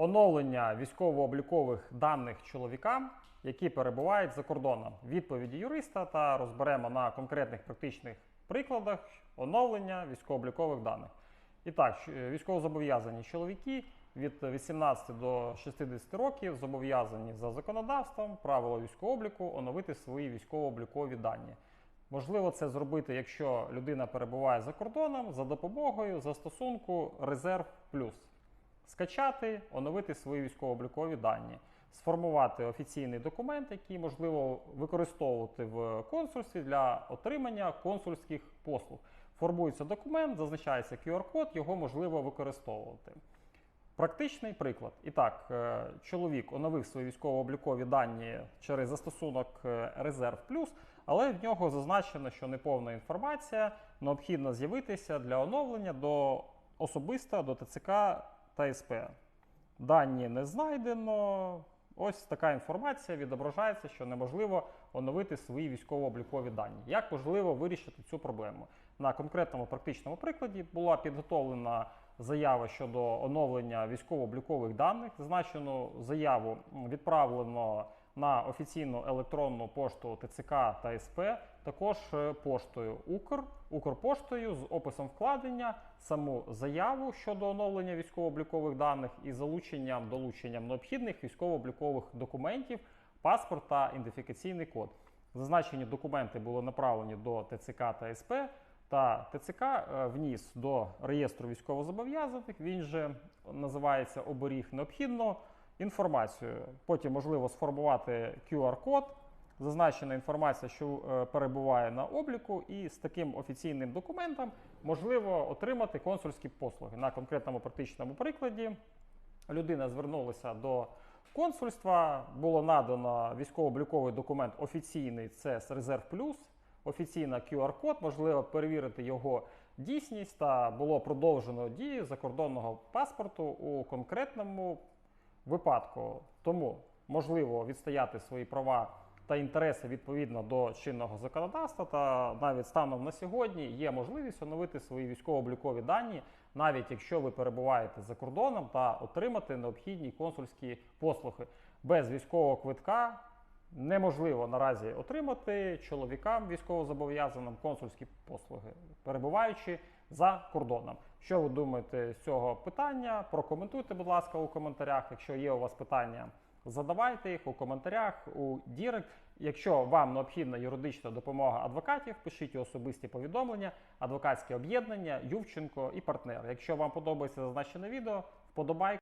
Оновлення військово-облікових даних чоловікам, які перебувають за кордоном. Відповіді юриста та розберемо на конкретних практичних прикладах оновлення військово-облікових даних. І так, військовозобов'язані чоловіки від 18 до 60 років зобов'язані за законодавством правила військового оновити свої військово-облікові дані. Можливо, це зробити, якщо людина перебуває за кордоном за допомогою застосунку Резерв Плюс. Скачати, оновити свої військово-облікові дані, сформувати офіційний документ, який можливо використовувати в консульстві для отримання консульських послуг. Формується документ, зазначається QR-код, його можливо використовувати. Практичний приклад. І так, е, чоловік оновив свої військово-облікові дані через застосунок е, Резерв Плюс, але в нього зазначено, що неповна інформація необхідно з'явитися для оновлення до особисто до ТЦК та СП. Дані не знайдено. Ось така інформація відображається, що неможливо оновити свої військово-облікові дані. Як можливо вирішити цю проблему? На конкретному практичному прикладі була підготовлена заява щодо оновлення військово-облікових даних. Зазначену заяву відправлено на офіційну електронну пошту ТЦК та СП, також е, поштою Укр, Укрпоштою з описом вкладення, саму заяву щодо оновлення військово-облікових даних і залученням долученням необхідних військово-облікових документів, паспорт та ідентифікаційний код. Зазначені документи були направлені до ТЦК та СП. Та ТЦК е, вніс до реєстру військовозобов'язаних, він же називається оберіг необхідно інформацію. Потім можливо сформувати QR-код, зазначена інформація, що е, перебуває на обліку, і з таким офіційним документом можливо отримати консульські послуги. На конкретному практичному прикладі людина звернулася до консульства, було надано військово-обліковий документ офіційний, це Резерв Плюс, офіційна QR-код, можливо перевірити його дійсність та було продовжено дію закордонного паспорту у конкретному випадку. Тому можливо відстояти свої права та інтереси відповідно до чинного законодавства. Та навіть станом на сьогодні є можливість оновити свої військово-облікові дані, навіть якщо ви перебуваєте за кордоном, та отримати необхідні консульські послуги без військового квитка. Неможливо наразі отримати чоловікам військовозобов'язаним консульські послуги, перебуваючи за кордоном. Що ви думаєте з цього питання? Прокоментуйте, будь ласка, у коментарях. Якщо є у вас питання, задавайте їх у коментарях, у Дірект. Якщо вам необхідна юридична допомога адвокатів, пишіть особисті повідомлення, адвокатське об'єднання, Ювченко і партнер. Якщо вам подобається зазначене відео, вподобайте.